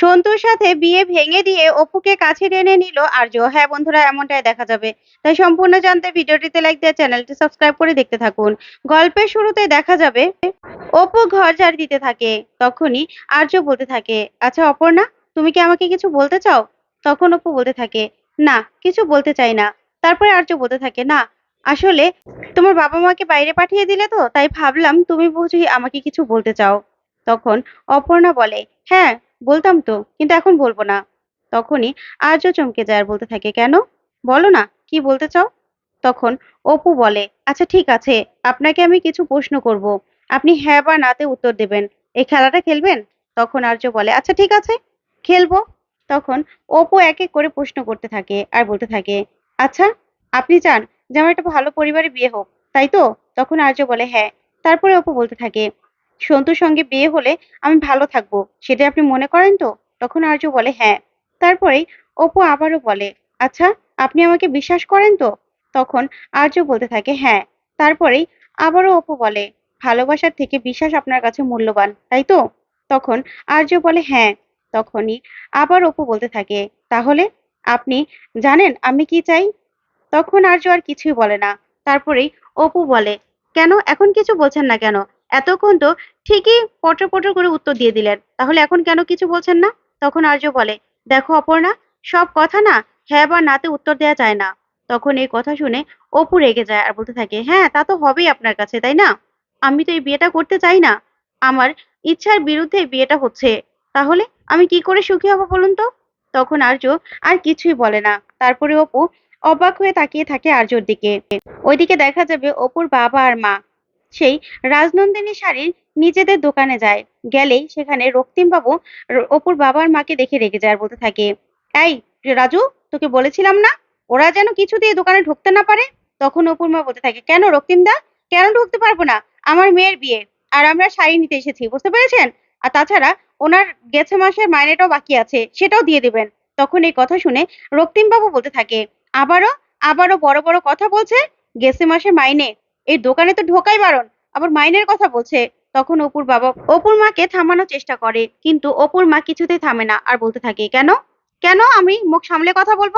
সন্তুর সাথে বিয়ে ভেঙে দিয়ে অপুকে কাছে টেনে নিল আর্য হ্যাঁ বন্ধুরা, এমনটাই দেখা যাবে। তাই সম্পূর্ণ জানতে ভিডিওটিতে লাইক দিয়ে চ্যানেলটি সাবস্ক্রাইব করে দেখতে থাকুন। গল্পের শুরুতে দেখা যাবে, অপু ঘর ঝাড় দিতে থাকে। তখনই আর্য বলতে থাকে আচ্ছা অপর্ণা, তুমি কি আমাকে কিছু বলতে চাও? তখন অপু বলতে থাকে, না, কিছু বলতে চাই না। তারপরে আর্য বলতে থাকে, না, আসলে তোমার বাবা মাকে বাইরে পাঠিয়ে দিলে তো, তাই ভাবলাম তুমি বুঝি আমাকে কিছু বলতে চাও। তখন অপর্ণা বলে হ্যাঁ বলতাম তো, কিন্তু এখন বলব না। তখনই আর্য চমকে যায় আর বলতে থাকে, কেন? বলো না, কি বলতে চাও? তখন অপু বলে আচ্ছা ঠিক আছে, আপনাকে আমি কিছু প্রশ্ন করব। আপনি হ্যাঁ বা নাতে উত্তর দেবেন। এই খেলাটা খেলবেন? তখন আর্য বলে আচ্ছা ঠিক আছে, খেলব। তখন অপু এক এক করে প্রশ্ন করতে থাকে আর বলতে থাকে আচ্ছা আপনি চান যে আমার একটা ভালো পরিবারে বিয়ে হোক, তাই তো? তখন আর্য বলে হ্যাঁ। তারপরে অপু বলতে থাকে সন্তুর সঙ্গে বিয়ে হলে আমি ভালো থাকব, সেটা আপনি মনে করেন তো? তখন আর্য বলে হ্যাঁ। তারপরেই অপু আবারও বলে আচ্ছা আপনি আমাকে বিশ্বাস করেন তো? তখন আর্য বলতে থাকে হ্যাঁ। তারপরেই আবারও অপু বলে, ভালোবাসার থেকে বিশ্বাস আপনার কাছে মূল্যবান, তাই তো? তখন আর্য বলে হ্যাঁ। তখনই আবার অপু বলতে থাকে, তাহলে আপনি জানেন আমি কি চাই? তখন আর্য আর কিছুই বলে না। তারপরেই অপু বলে, কেন? এখন কিছু বলছেন না কেন? এতক্ষণ তো ঠিকই পটর পটর করে উত্তর দিয়ে দিলেন। তাহলে এখন কেন কিছু বলছেন না? তখন আর্য বলে, দেখো অপর্ণা, সব কথা না হ্যাঁ বা নাতে উত্তর দেওয়া যায় না। তখন এই কথা শুনে অপু রেগে যায় আর বলতে থাকে হ্যাঁ তা তো হবেই আপনার কাছে, তাই না? আমি তো এই বিয়েটা করতে চাই না। আমার ইচ্ছার বিরুদ্ধে বিয়েটা হচ্ছে। তাহলে আমি কি করে সুখী হব বলুন তো? তখন আর্য আর কিছুই বলে না। তারপরে অপু অবাক হয়ে তাকিয়ে থাকে আর্যর দিকে। ওইদিকে দেখা যাবে অপুর বাবা আর মা। সেই রাজনন্দিনী শাড়ির নিজেদের দোকানে যায়। গেলেই সেখানে রক্তিমবাবু অপুর বাবার মাকে দেখে রেগে যায় বলতে থাকে, এই রাজু, তোকে বলেছিলাম না? ওরা যেন কিছু দিয়ে দোকানে ঢুকতে না পারে? তখন অপুর মা বলতে থাকে, কেন রক্তিমদা? কেন ঢুকতে পারব না? আমার মেয়ের বিয়ে, আর আমরা শাড়ি নিতে এসেছি, বুঝতে পেরেছেন? আর তাছাড়া ওনার গেছে মাসের মাইনেটাও বাকি আছে, সেটাও দিয়ে দেবেন। তখন এই কথা শুনে রক্তিমবাবু বলতে থাকে, আবারও আবারও বড় বড় কথা বলছে? গেছে মাসের মাইনে এই দোকানে তো ঢোকাই বারণ। আবার মাইনের কথা বলছে। তখন অপুর বাবা, অপুর মাকে থামানোর চেষ্টা করে, কিন্তু অপুর মা কিছুতেই থামে না আর বলতে থাকে, কেন? কেন আমি মুখ সামলে কথা বলব?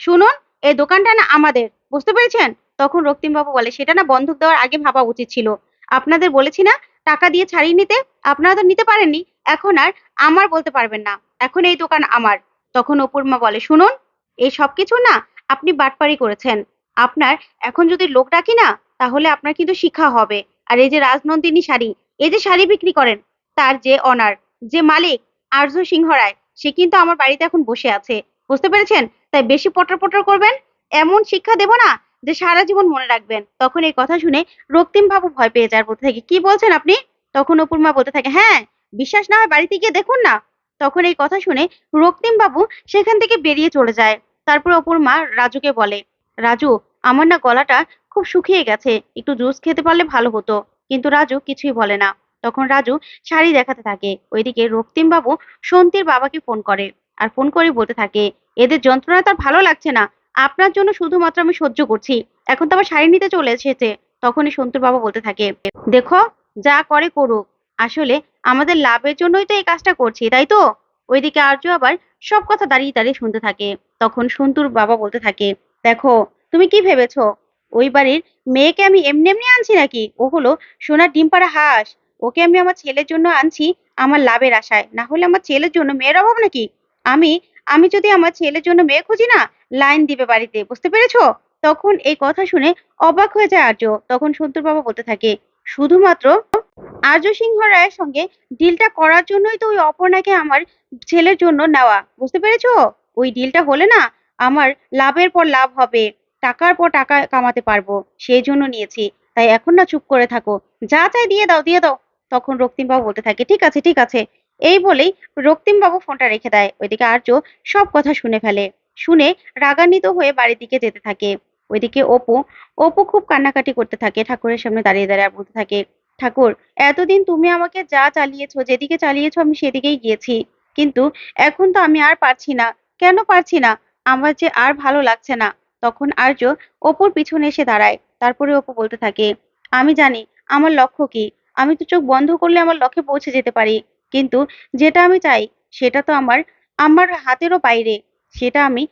শুনুন, এই দোকানটা না আমাদের, বুঝতে পেরেছেন? তখন রক্তিমবাবু বলে, সেটা না বন্ধক দেওয়ার আগে ভাবা উচিত ছিল। আপনাদের বলেছি না টাকা দিয়ে ছাড়িয়ে নিতে? আপনারা তো নিতে পারেননি। এখন আর আমার বলতে পারবেন না। এখন এই দোকান আমার। তখন অপুর মা বলে, শুনুন, এই সব কিছু না আপনি বাটপারি করেছেন। আপনার এখন যদি লোক ডাকি না তাহলে আপনার কিন্তু শিক্ষা হবে। আর এই যে রাজনন্দিনী শাড়ি, এই যে শাড়ি বিক্রি করেন, তার যে অনার যে মালিক আর্য সিংহ রায় সে কিন্তু আমার বাড়িতে এখন বসে আছে। বুঝতে পেরেছেন? তাই বেশি পটর পটর করবেন, এমন শিক্ষা দেব না যে সারা জীবন মনে রাখবেন। তখন এই কথা শুনে রক্তিম বাবু ভয় পেয়ে যায় বলতে থাকে, কি বলছেন আপনি? তখন অপুর মা বলতে থাকে হ্যাঁ বিশ্বাস না হয় বাড়িতে গিয়ে দেখুন না। তখন এই কথা শুনে রক্তিম বাবু সেখান থেকে বেরিয়ে চলে যায়। তারপর অপুর মা রাজুকে বলে, রাজু আমার না গলাটা খুব শুকিয়ে গেছে। একটু জুস খেতে পারলে ভালো হতো। কিন্তু রাজু কিছুই বলে না। তখন রাজু শাড়ি দেখাতে থাকে। ওইদিকে রক্তিম বাবু সন্তির বাবাকে ফোন করে আর ফোন করে বলতে থাকে, এদের যন্ত্রণা তার ভালো লাগছে না। আপনার জন্য শুধুমাত্র আমি সহ্য করছি। এখন তো আবার শাড়ি নিতে চলে এসেছে। তখনই সন্তুর বাবা বলতে থাকে, দেখো, যা করে করুক। আসলে আমাদের লাভের জন্যই তো এই কাজটা করছি, তাই তো? ওইদিকে আর্য আবার সব কথা দাঁড়িয়ে দাঁড়িয়ে শুনতে থাকে। তখন সন্তুর বাবা বলতে থাকে, দেখো তুমি কি ভেবেছো? ওই বাড়ির মেয়েকে আমি এমনি এমনি আনছি নাকি? ও হলো সোনার ডিম পাড়া হাঁস। ওকে আমি আমার ছেলের জন্য আনছি আমার লাভের আশায়। না হলে আমার ছেলের জন্য মেয়ের অভাব নাকি? আমি আমি যদি আমার ছেলের জন্য মেয়ে খুঁজি না, লাইন দিবে বাড়িতে। বুঝতে পেরেছ? তখন এই কথা শুনে অবাক হয়ে যায় আর্য। তখন সন্তুর বাবা বলতে থাকে, শুধুমাত্র আর্য সিংহ রায়ের সঙ্গে ডিলটা করার জন্যই তো ওই অপর্ণাকে আমার ছেলের জন্য নেওয়া। বুঝতে পেরেছ? ওই ডিলটা হলে না আমার লাভের পর লাভ হবে। টাকার পর টাকা কামাতে পারব, সেই জন্য নিয়েছি। তাই এখন না চুপ করে থাকো। যা চাই দিয়ে দাও দিয়ে দাও। তখন রক্তিমবাবু বলতে থাকে, ঠিক আছে ঠিক আছে। এই বলেই রক্তিমবাবু ফোনটা রেখে দেয়। ওইদিকে আর্য সব কথা শুনে ফেলে। শুনে রাগান্বিত হয়ে বাড়ির দিকে যেতে থাকে। ওইদিকে অপু অপু খুব কান্নাকাটি করতে থাকে, ঠাকুরের সামনে দাঁড়িয়ে দাঁড়িয়ে বলতে থাকে, ঠাকুর, এতদিন তুমি আমাকে যা চালিয়েছো, যেদিকে চালিয়েছো আমি সেদিকেই গিয়েছি। কিন্তু এখন তো আমি আর পারছি না। কেন পারছি না? আমার যে আর ভালো লাগছে না। তখন আর্য অপুর পিছনে এসে দাঁড়ায়। তারপরে অপু বলতে থাকে, আমি জানি, আমার লক্ষ্য কি? আমি তো চোখ বন্ধ করলে আমার লক্ষ্যে পৌঁছে যেতে পারি। কিন্তু যেটা আমি চাই, সেটা তো আমার আমার হাতেরও বাইরে। সেটা আমি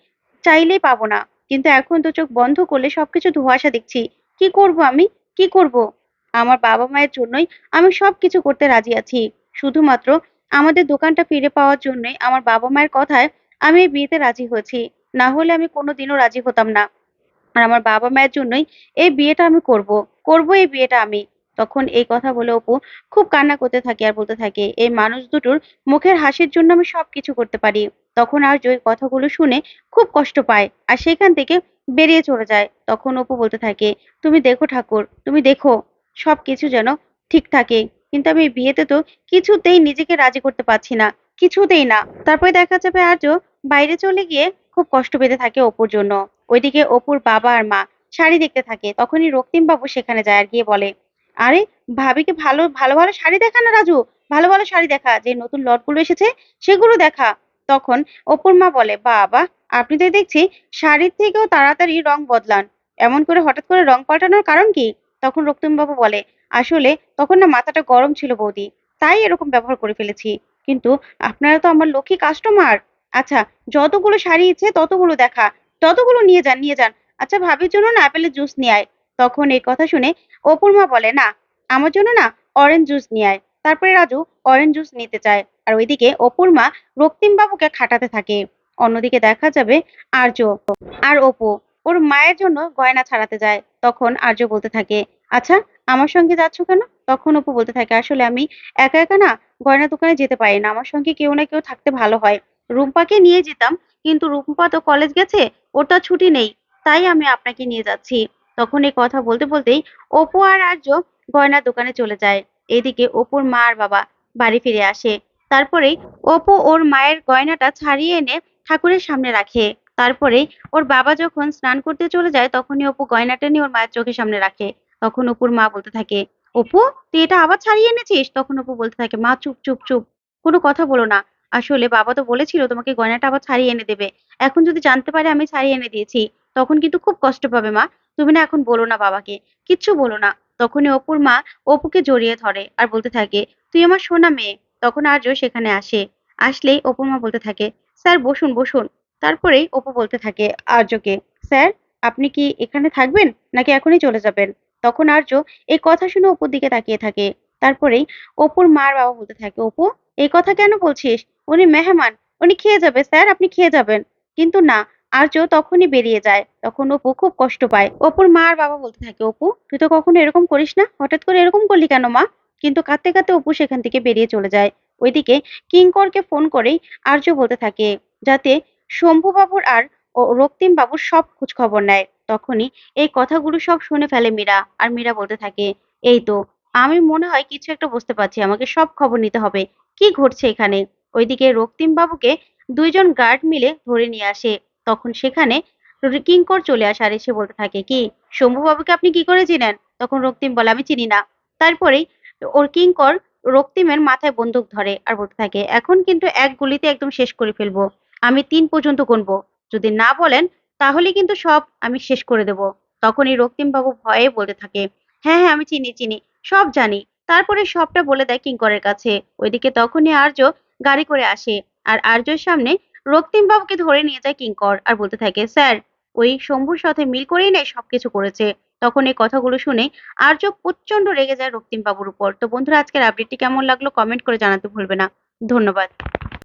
চাইলেই পাবো না। কিন্তু এখন তো চোখ বন্ধ করলে সবকিছু ধোঁয়াশা দেখছি। কি করব আমি? কি করব? আমার বাবা মায়ের জন্যই আমি সব কিছু করতে রাজি আছি। শুধুমাত্র আমাদের দোকানটা ফিরে পাওয়ার জন্যই আমার বাবা মায়ের কথায় আমি বিয়েতে রাজি হয়েছি। না হলে আমি কোনোদিনও রাজি হতাম না। আর আমার বাবা মায়ের জন্যই এই বিয়েটা আমি করব করব এই বিয়েটা আমি। তখন এই কথা বলে অপু খুব কান্না করতে থাকে আর বলতে থাকে, এই মানুষ দুটোর মুখের হাসির জন্য আমি সবকিছু করতে পারি। তখন আর ওই কথাগুলো শুনে খুব কষ্ট পায় আর সেখান থেকে বেরিয়ে চলে যায়। তখন অপু বলতে থাকে, তুমি দেখো ঠাকুর, তুমি দেখো, সবকিছু যেন ঠিক থাকে। কিন্তু আমি বিয়েতে তো কিছুতেই নিজেকে রাজি করতে পারছি না, কিছুতেই না। তারপরে দেখা যাবে আর্য বাইরে চলে গিয়ে খুব কষ্ট পেতে থাকে অপুর জন্য। ওইদিকে অপুর বাবা আর মা শাড়ি দেখতে থাকে। তখনই রক্তিম বাবু সেখানে যায় আর গিয়ে বলে, আরে, ভাবিকে ভালো ভালো ভালো শাড়ি দেখা না রাজু? ভালো ভালো শাড়ি দেখা। যে নতুন লটগুলো এসেছে সেগুলো দেখা। তখন অপুর মা বলে, বাবা, আপনি তো দেখছি শাড়ির থেকেও তাড়াতাড়ি রং বদলান। এমন করে হঠাৎ করে রং পাল্টানোর কারণ কি? তখন রক্তিম বাবু বলে, আসলে তখন না মাথাটা গরম ছিল বৌদি। তাই এরকম ব্যবহার করে ফেলেছি। কিন্তু আপনারা তো আমার লক্ষ্মী কাস্টমার আচ্ছা যতগুলো শাড়ি ইচ্ছে ততগুলো দেখা। ততগুলো নিয়ে যান নিয়ে যান। আচ্ছা ভাবির জন্য না আপেলের জুস নিয়ে আয়। তখন এই কথা শুনে অপুর মা বলে, না, আমার জন্য না অরেঞ্জ জুস নিয়ে আয়। তারপরে রাজু অরেঞ্জ জুস নিতে চায়। আর ওইদিকে অপুর মা রক্তিম বাবুকে খাটাতে থাকে। অন্যদিকে দেখা যাবে আর্য আর অপু। ওর মায়ের জন্য গয়না ছাড়াতে যায়। তখন আর্য বলতে থাকে আচ্ছা আমার সঙ্গে যাচ্ছ কেন? তখন অপু বলতে থাকে, আসলে আমি একা একা না গয়না দোকানে যেতে পারি না। আমার সঙ্গে কেউ না কেউ থাকতে ভালো হয়। রুম্পাকে নিয়ে যেতাম, কিন্তু রুম্পা তো কলেজ গেছে তো ছুটি নেই, তাই আমি আপনাকে নিয়ে যাচ্ছি। তখন এই কথা বলতে বলতেই অপু আর আর্য গয়নার দোকানে চলে যায়। এদিকে অপুর মা আর বাবা বাড়ি ফিরে আসে। তারপরেই অপু ওর মায়ের গয়নাটা ছাড়িয়ে এনে ঠাকুরের সামনে রাখে। তারপরে ওর বাবা যখন স্নান করতে চলে যায়, তখনই অপু গয়নাটা নিয়ে ওর মায়ের চোখের সামনে রাখে। তখন অপুর মা বলতে থাকে, অপু, তুই এটা আবার ছাড়িয়ে এনেছিস? তখন অপু বলতে থাকে, মা, চুপ চুপ চুপ, কোনো কথা বলো না। আসলে বাবা তো বলেছিল তোমাকে গয়নাটা আবার ছাড়িয়ে এনে দেবে। এখন যদি জানতে পারে আমি ছাড়িয়ে এনে দিয়েছি, তখন কিন্তু খুব কষ্ট পাবে মা। তুমি না এখন বলো না বাবাকে, কিচ্ছু বলো না। তখনই অপুর মা অপুকে জড়িয়ে ধরে আর বলতে থাকে, তুই আমার সোনা মেয়ে, তখন আর্য সেখানে আসে। আসলেই অপুর মা বলতে থাকে, স্যার, বসুন বসুন। তারপরেই অপু বলতে থাকে আর্যকে, স্যার, আপনি কি এখানে থাকবেন নাকি এখনই চলে যাবেন? তখন আর্য এই কথা শুনে অপুর দিকে তাকিয়ে থাকে। তারপরেই অপুর মার বাবা বলতে থাকে, অপু, এই কথা কেন বলছিস? উনি মেহমান, উনি খেয়ে যাবে স্যার, আপনি খেয়ে যাবেন। কিন্তু না আর্য তখনই বেরিয়ে যায়। তখন অপু খুব কষ্ট পায়। অপুর মা আর বাবা বলতে থাকে, অপু, তুই তো কখনো এরকম করিস না? হঠাৎ করে এরকম করলি কেন মা? কিন্তু কাঁদতে কাঁদতে অপু সেখান থেকে বেরিয়ে চলে যায়। ওইদিকে কিঙ্করকে ফোন করেই আর্য বলতে থাকে, যাতে শম্ভু বাবুর আর রক্তিম বাবুর সব খোঁজ খবর নেয়। তখনই এই কথাগুলো সব শুনে ফেলে মীরা। আর মীরা বলতে থাকে, এই তো, আমি মনে হয় কিছু একটা বুঝতে পারছি। আমাকে সব খবর নিতে হবে। কি ঘটছে এখানে? ওইদিকে রক্তিম বাবুকে দুইজন গার্ড মিলে ধরে নিয়ে আসে। তখন সেখানে কিঙ্কর চলে আসে আর এসে বলতে থাকে, কি শম্ভু বাবুকে আপনি কি করে চিনেন? তখন রক্তিম বলে, আমি চিনি না। তারপরেই ওর কিঙ্কর রক্তিমের মাথায় বন্দুক ধরে আর বলতে থাকে, এখন কিন্তু এক গুলিতে একদম শেষ করে ফেলব। আমি তিন পর্যন্ত গুনবো। যদি না বলেন, তাহলে কিন্তু সব আমি শেষ করে দেব। তখনই রক্তিম বাবু ভয়ে বলতে থাকে হ্যাঁ হ্যাঁ আমি চিনি চিনি, সব জানি। তারপরে সবটা বলে দেয় কিঙ্করের কাছে। ওইদিকে তখনই আর্য গাড়ি করে আসে। আর আর্যর সামনে রক্তিম বাবুকে ধরে নিয়ে যায় কিঙ্কর আর বলতে থাকে, স্যার, ওই শম্ভুর সাথে মিল করেই নেয় সবকিছু করেছে। তখন এই কথাগুলো শুনে আর্য প্রচণ্ড রেগে যায় রক্তিম বাবুর উপর। তো বন্ধুরা, আজকের আপডেটটি কেমন লাগল কমেন্ট করে জানাতে ভুলবে না। ধন্যবাদ।